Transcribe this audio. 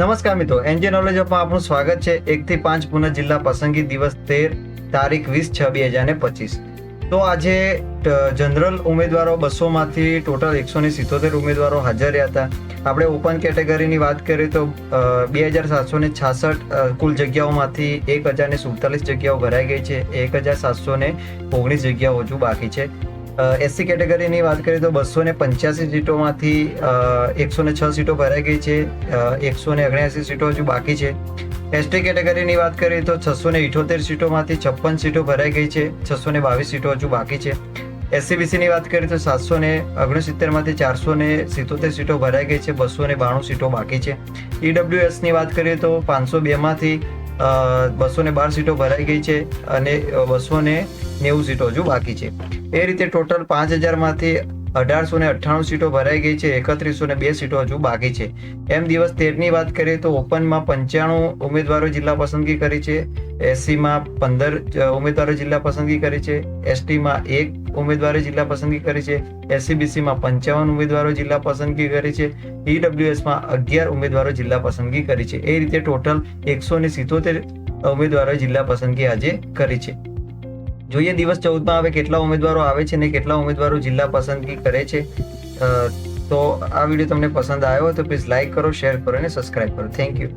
નમસ્કાર મિત્રો NG knowledge અપમાં આપનું સ્વાગત છે. એકથી પાંચ પુનઃ જિલ્લા પસંદગી દિવસ તેર તારીખ વીસ છ બે હજાર પચીસ. તો આજે જનરલ ઉમેદવારો બસોમાંથી ટોટલ એકસો ને સિત્તોતેર ઉમેદવારો હાજર રહ્યા હતા. આપણે ઓપન કેટેગરીની વાત કરીએ તો બે હજાર સાતસો ને છાસઠ કુલ જગ્યાઓમાંથી એક હજાર ને સુડતાલીસ જગ્યાઓ ભરાઈ ગઈ છે. એક હજાર સાતસો ને ઓગણીસ જગ્યાઓ હજુ બાકી છે. એસસી કેટેગરીની વાત કરીએ તો બસો ને પંચ્યાસી સીટોમાંથી એકસો ને છ સીટો ભરાઈ ગઈ છે. એકસો ને અગણ્યાસી સીટો હજુ બાકી છે. એસટી કેટેગરીની વાત કરીએ તો છસો ને ઇઠોતેર સીટોમાંથી છપ્પન સીટો ભરાઈ ગઈ છે. છસો ને બાવીસ સીટો હજુ બાકી છે. એસસીબીસીની વાત કરીએ તો સાતસો ને ઓગણસિત્તેરમાંથી ચારસો ને સિત્તોતેર સીટો ભરાઈ ગઈ છે. બસો ને બાણું સીટો બાકી છે. ઈડબ્લ્યુએસની વાત કરીએ તો પાંચસો બેમાંથી બસો ને બાર સીટો ભરાઈ ગઈ છે અને બસો ને નેવું સીટો હજુ બાકી છે. એ રીતે ટોટલ પાંચ હજારમાંથી અઢારસો ને અઠ્ઠાણું સીટો ભરાઈ ગઈ છે, એકત્રીસો ને બે સીટો હજુ બાકી છે. એમ દિવસ તેરની વાત કરીએ તો ઓપનમાં પંચાણું ઉમેદવારો જિલ્લા પસંદગી કરી છે, એસસીમાં પંદર ઉમેદવારો જિલ્લા પસંદગી કરી છે, એસટીમાં એક ઉમેદવારે જિલ્લા પસંદગી કરી છે. એસસીબીસીમાં પંચાવન ઉમેદવારો જિલ્લા પસંદગી કરી છે. ઈડબ્લ્યુએસમાં અગિયાર ઉમેદવારો જિલ્લા પસંદગી કરી છે. એ રીતે ટોટલ એકસો ને સિત્તોતેર ઉમેદવારોએ જિલ્લા પસંદગી આજે કરી છે. જોઈએ દિવસ ચૌદમાં હવે કેટલા ઉમેદવારો આવે છે ને કેટલા ઉમેદવારો જિલ્લા પસંદગી કરે છે. તો આ વીડિયો તમને પસંદ આવ્યો તો પ્લીઝ લાઇક કરો શેર કરો અને સબસ્ક્રાઇબ કરો. Thank you